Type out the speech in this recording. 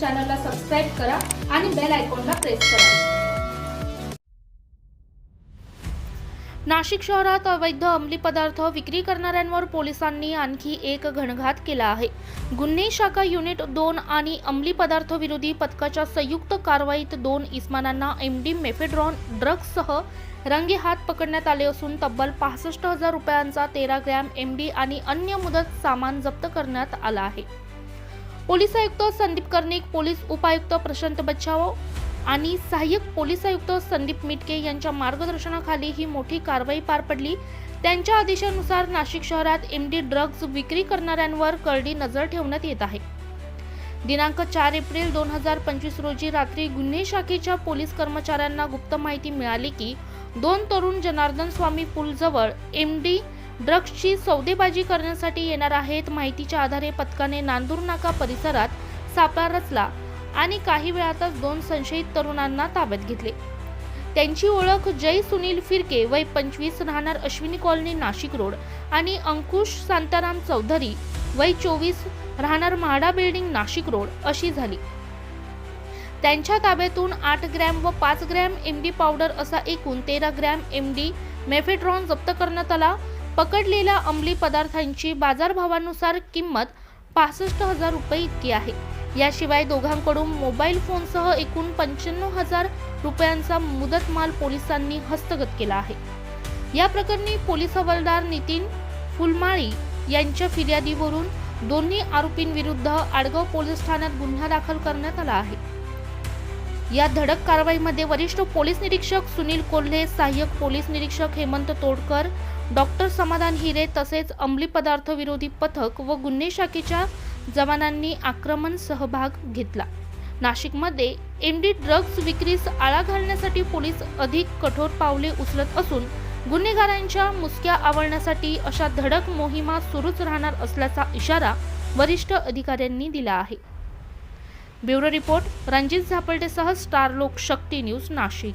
चॅनलला सबस्क्राईब करा आणि बेल आयकॉनला प्रेस करा. नाशिक शहरात अवैध अंमली पदार्थ विक्री करणाऱ्यांवर पोलिसांनी आणखी एक घणघात केला आहे. गुन्हे शाखा युनिट दोन आणि अंमली पदार्थ विरोधी पथकाच्या संयुक्त कारवाईत दोन इस्मानांना एमडी मेफेड्रॉन ड्रग्जसह रंगेहात पकडण्यात आले असून तब्बल पासष्ट हजार रुपयांचा तेरा ग्रॅम एमडी आणि अन्य मुदत सामान जप्त करण्यात आला आहे. पोलीस आयुक्त संदीप कर्णिक पोलीस उपायुक्त प्रशांत बच्छाव आणि सहाय्यक पोलीस आयुक्त संदीप मिटके यांच्या मार्गदर्शनाखाली ही मोठी कारवाई पार पडली. त्यांच्या आदेशानुसार नाशिक शहरात एमडी ड्रग्ज विक्री करणाऱ्यांवर करडी नजर ठेवण्यात येत आहे. दिनांक चार एप्रिल दोन हजार पंचवीस रोजी रात्री गुन्हे शाखेच्या पोलीस कर्मचाऱ्यांना गुप्त माहिती मिळाली की दोन तरुण जनार्दन स्वामी पूलजवळ एमडी ड्रग्जची सौदेबाजी करण्यासाठी येणार आहेत. माहितीच्या आधारे पथकाने नांदूर नाका परिसरात सापळा रचला आणि काही वेळातच दोन संशयित तरुणांना ताब्यात घेतले. त्यांची ओळख जय सुनील फिरके वय पंचवीस राहणार अश्विनी कॉलनी नाशिक रोड आणि अंकुश शांताराम चौधरी वय चोवीस राहणार म्हाडा बिल्डिंग नाशिक रोड अशी झाली. त्यांच्या ताब्यातून आठ ग्रॅम व पाच ग्रॅम एम डी पावडर असा एकूण तेरा ग्रॅम एम डी मेफेड्रॉन जप्त करण्यात आला. पकडलेल्या अंमली पदार्थांची बाजारभावानुसार किंमत पासष्ट हजार रुपये इतकी आहे. याशिवाय दोघांकडून मोबाईल फोनसह एकूण पंच्याण्णव हजार रुपयांचा मुदतमाल पोलिसांनी हस्तगत केला आहे. या प्रकरणी पोलीस हवालदार नितीन फुलमाळी यांच्या फिर्यादीवरून दोन्ही आरोपींविरुद्ध आडगाव पोलीस ठाण्यात गुन्हा दाखल करण्यात आला आहे. या धडक कारवाईमध्ये वरिष्ठ पोलीस निरीक्षक सुनील कोल्हे सहाय्यक पोलीस निरीक्षक हेमंत तोडकर डॉक्टर समाधान हिरे तसेच अंमली पदार्थ विरोधी पथक व गुन्हे शाखेच्या जवानांनी आक्रमण सहभाग घेतला. नाशिकमध्ये एम डी ड्रग्ज विक्रीस आळा घालण्यासाठी पोलीस अधिक कठोर पावले उचलत असून गुन्हेगारांच्या मुसक्या आवळण्यासाठी अशा धडक मोहिमा सुरूच राहणार असल्याचा इशारा वरिष्ठ अधिकाऱ्यांनी दिला आहे. ब्युरो रिपोर्ट रणजित झापलटेसह स्टार लोक शक्ती न्यूज नाशिक.